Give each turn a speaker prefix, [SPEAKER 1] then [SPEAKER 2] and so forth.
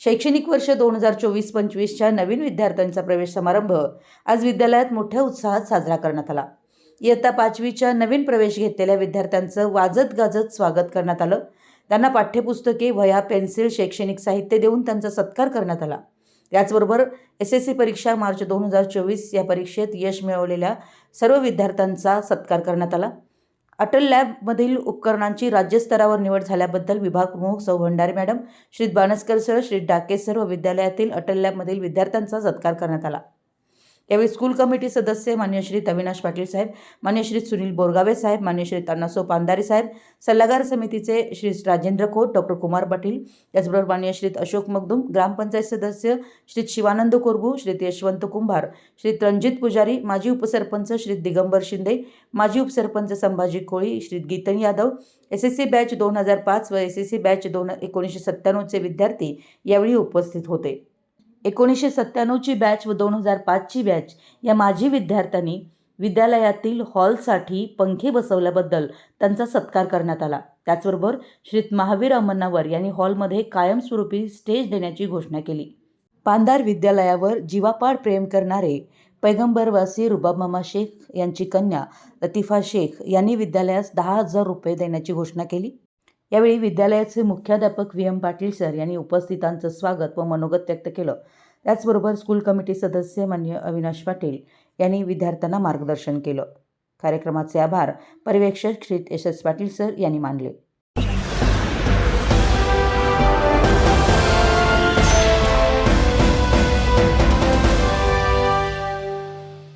[SPEAKER 1] शैक्षणिक वर्ष दोन हजार चोवीस पंचवीसच्या नवीन विद्यार्थ्यांचा प्रवेश समारंभ आज विद्यालयात मोठ्या उत्साहात साजरा करण्यात आला. इयत्ता पाचवीच्या नवीन प्रवेश घेतलेल्या विद्यार्थ्यांचं वाजत गाजत स्वागत करण्यात आलं. त्यांना पाठ्यपुस्तके वह्या पेन्सिल शैक्षणिक साहित्य देऊन त्यांचा सत्कार करण्यात आला. याचबरोबर एस एस सी परीक्षा मार्च दोन हजार चोवीस या परीक्षेत यश मिळवलेल्या सर्व विद्यार्थ्यांचा सत्कार करण्यात आला. अटल लॅबमधील उपकरणांची राज्यस्तरावर निवड झाल्याबद्दल विभाग प्रमुख सौ Bhandare madam Shri Banaskar sir Shri Dake sir व विद्यालयातील अटल लॅबमधील विद्यार्थ्यांचा सत्कार करण्यात आला. यावेळी स्कूल कमिटी सदस्य मान्य श्री अविनाश पाटील साहेब मान्य श्री सुनील बोरगावे साहेब मान्य श्री अण्णासो पांधारे साहेब सल्लागार समितीचे श्री राजेंद्र खोत डॉक्टर कुमार पाटील त्याचबरोबर मान्य श्री अशोक मगदुम ग्रामपंचायत सदस्य श्री शिवानंद कोरगू श्री यशवंत कुंभार श्री रणजित पुजारी माजी उपसरपंच श्री दिगंबर शिंदे माजी उपसरपंच Sambhaji Koli Shri Geetan Yadav S S C batch दोन हजार पाच व एस एस सी बॅच दोन एकोणीसशे सत्त्याण्णवचे विद्यार्थी यावेळी उपस्थित होते. एकोणीसशे सत्त्याण्णवची बॅच व दोन हजार पाचची बॅच या माजी विद्यार्थ्यांनी विद्यालयातील हॉलसाठी पंखे बसवल्याबद्दल त्यांचा सत्कार करण्यात आला. त्याचबरोबर श्री महावीर अमन्नावर यांनी हॉलमध्ये कायमस्वरूपी स्टेज देण्याची घोषणा केली. पांधार विद्यालयावर जीवापाड प्रेम करणारे पैगंबरवासी रुबाबमामा शेख यांची कन्या लतिफा शेख यांनी विद्यालयास दहा हजार रुपये देण्याची घोषणा केली. यावेळी विद्यालयाचे मुख्याध्यापक व्ही एम पाटील सर यांनी उपस्थितांचं स्वागत व मनोगत व्यक्त केलं. त्याचबरोबर स्कूल कमिटी सदस्य मान्य अविनाश पाटील यांनी विद्यार्थ्यांना मार्गदर्शन केलं. कार्यक्रमाचे आभार पर्यवेक्षक Shri S S Patil sir यांनी मानले.